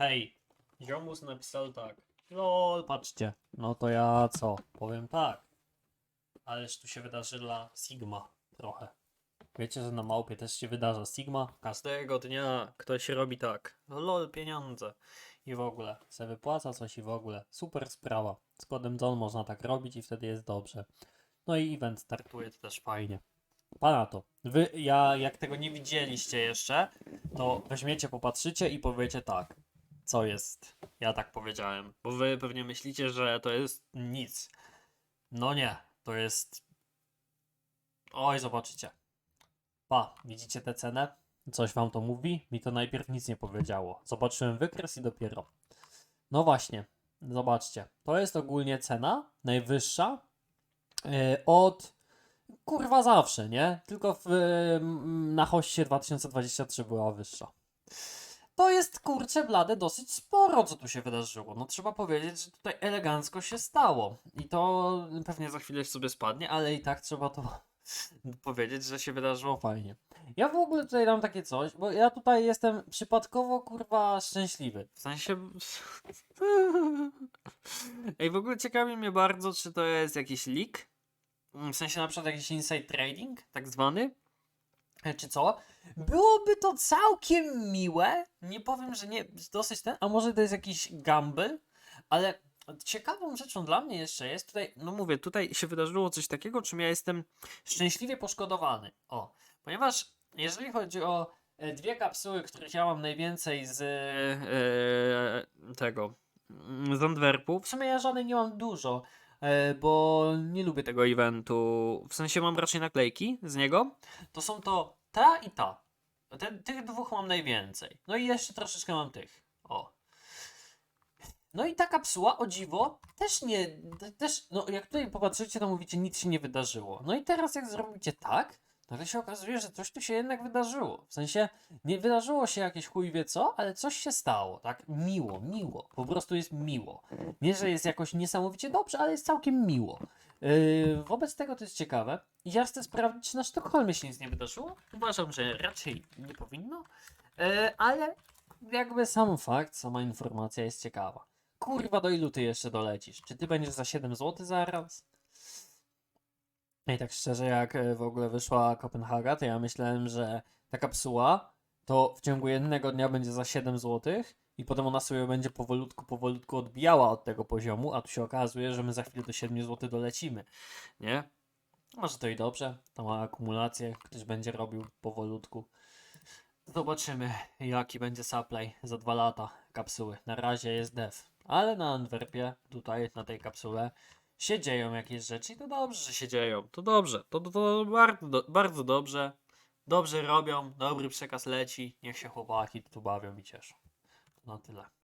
Hej, ziomus napisał tak. Lol, patrzcie. No to ja co? Powiem tak. Ależ tu się wydarzyła Sigma trochę. Wiecie, że na małpie też się wydarza Sigma? Każdego dnia ktoś robi tak. No lol, pieniądze. I w ogóle. Se wypłaca coś i w ogóle. Super sprawa. Z kodem John można tak robić i wtedy jest dobrze. No i event startuje to też fajnie. Pana to. Wy, ja, jak tego nie widzieliście jeszcze, to weźmiecie, popatrzycie i powiecie tak. Co jest? Ja tak powiedziałem. Bo wy pewnie myślicie, że to jest nic. No nie, to jest. Oj, zobaczycie. Pa, widzicie tę cenę? Coś wam to mówi? Mi to najpierw nic nie powiedziało. Zobaczyłem wykres i dopiero. No właśnie, zobaczcie. To jest ogólnie cena najwyższa e, od kurwa zawsze, nie? Tylko w, na hoście 2023 była wyższa. To jest kurczę blade dosyć sporo, co tu się wydarzyło. No trzeba powiedzieć, że tutaj elegancko się stało. I to pewnie za chwilę sobie spadnie, ale i tak trzeba to powiedzieć, że się wydarzyło fajnie. Ja w ogóle tutaj dam takie coś, bo ja tutaj jestem przypadkowo kurwa szczęśliwy. W sensie. Ej, w ogóle ciekawi mnie bardzo, czy to jest jakiś leak. W sensie na przykład jakiś inside trading, tak zwany. E, Czy co? Byłoby to całkiem miłe. Nie powiem, że nie, dosyć ten, a może to jest jakiś gamble, ale ciekawą rzeczą dla mnie jeszcze jest tutaj, no mówię, tutaj się wydarzyło coś takiego, czym ja jestem szczęśliwie poszkodowany. O, ponieważ jeżeli chodzi o e, dwie kapsuły, których ja mam najwięcej z e, tego, z Antwerpu, w sumie ja żadnej nie mam dużo, bo nie lubię tego eventu, w sensie mam raczej naklejki z niego, to są to ta i ta. Tych dwóch mam najwięcej. No i jeszcze troszeczkę mam tych. O. No i ta kapsuła, o dziwo, też nie, też, no jak tutaj popatrzycie, to mówicie, nic się nie wydarzyło. No i teraz jak zrobicie tak, nagle się okazuje, że coś tu się jednak wydarzyło. W sensie, nie wydarzyło się jakieś chuj wie co, ale coś się stało, tak? Miło, miło. Po prostu jest miło. Nie, że jest jakoś niesamowicie dobrze, ale jest całkiem miło. Yy, wobec tego to jest ciekawe. Ja chcę sprawdzić, czy na Sztokholmie się nic nie wydarzyło. Uważam, że raczej nie powinno. Yy, ale jakby sam fakt, sama informacja jest ciekawa. Kurwa, do ilu ty jeszcze dolecisz? Czy ty będziesz za 7 zł zaraz? I tak szczerze, jak e, w ogóle wyszła Kopenhaga, to ja myślałem, że ta kapsuła to w ciągu jednego dnia będzie za 7 zł i potem ona sobie będzie powolutku, powolutku odbijała od tego poziomu, a tu się okazuje, że my za chwilę do 7 zł dolecimy, nie? Może to i dobrze, to ma akumulację, ktoś będzie robił powolutku. Zobaczymy, jaki będzie supply za dwa lata kapsuły. Na razie jest dev, ale na Antwerpie, tutaj na tej kapsule, się dzieją jakieś rzeczy i to dobrze, że się dzieją. To dobrze, to, to, to bardzo, bardzo dobrze. Dobrze robią, dobry przekaz leci, niech się chłopaki tu bawią i cieszą. Na tyle.